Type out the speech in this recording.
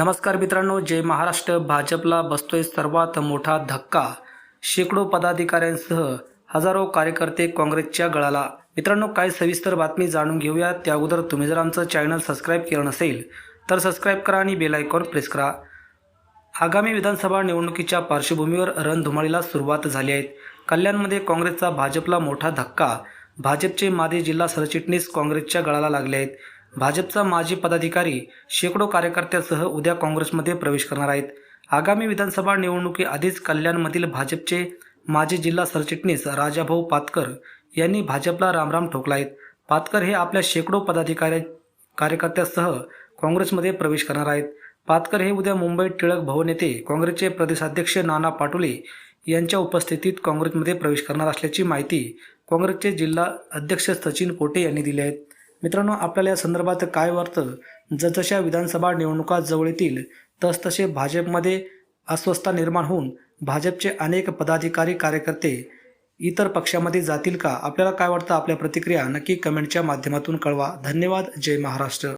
नमस्कार मित्रांनो जय महाराष्ट्र. भाजपला बसतोय सर्वात मोठा धक्का. शेकडो पदाधिकाऱ्यांसह हजारो कार्यकर्ते काँग्रेसच्या गळाला. मित्रांनो काय सविस्तर बातमी जाणून घेऊया. त्या अगोदर तुम्ही जर आमचं चॅनल सबस्क्राईब केलं नसेल तर सबस्क्राईब करा आणि बेल आयकॉन प्रेस करा. आगामी विधानसभा निवडणुकीच्या पार्श्वभूमीवर रणधुमाळीला सुरुवात झाली आहे. कल्याणमध्ये काँग्रेसचा भाजपला मोठा धक्का. भाजपचे माजी जिल्हा सरचिटणीस काँग्रेसच्या गळाला लागले आहेत. भाजपचा माजी पदाधिकारी शेकडो कार्यकर्त्यासह उद्या काँग्रेसमध्ये प्रवेश करणार आहेत. आगामी विधानसभा निवडणुकीआधीच कल्याणमधील भाजपचे माजी जिल्हा सरचिटणीस राजाभाऊ पातकर यांनी भाजपला रामराम ठोकला आहेत. पातकर हे आपल्या शेकडो पदाधिकारी कार्यकर्त्यासह काँग्रेसमध्ये प्रवेश करणार आहेत. पातकर हे उद्या मुंबईत टिळक भवन येथे काँग्रेसचे प्रदेशाध्यक्ष नाना पाटोले यांच्या उपस्थितीत काँग्रेसमध्ये प्रवेश करणार असल्याची माहिती काँग्रेसचे जिल्हा अध्यक्ष सचिन पोटे यांनी दिली आहे. मित्रांनो आपल्याला या संदर्भात काय वाटतं? जसजशा विधानसभा निवडणुका जवळ येतील तसतसे भाजपमध्ये अस्वस्थता निर्माण होऊन भाजपचे अनेक पदाधिकारी कार्यकर्ते इतर पक्षामध्ये जातील का? आपल्याला काय वाटतं? आपल्या प्रतिक्रिया नक्की कमेंटच्या माध्यमातून कळवा. धन्यवाद. जय महाराष्ट्र.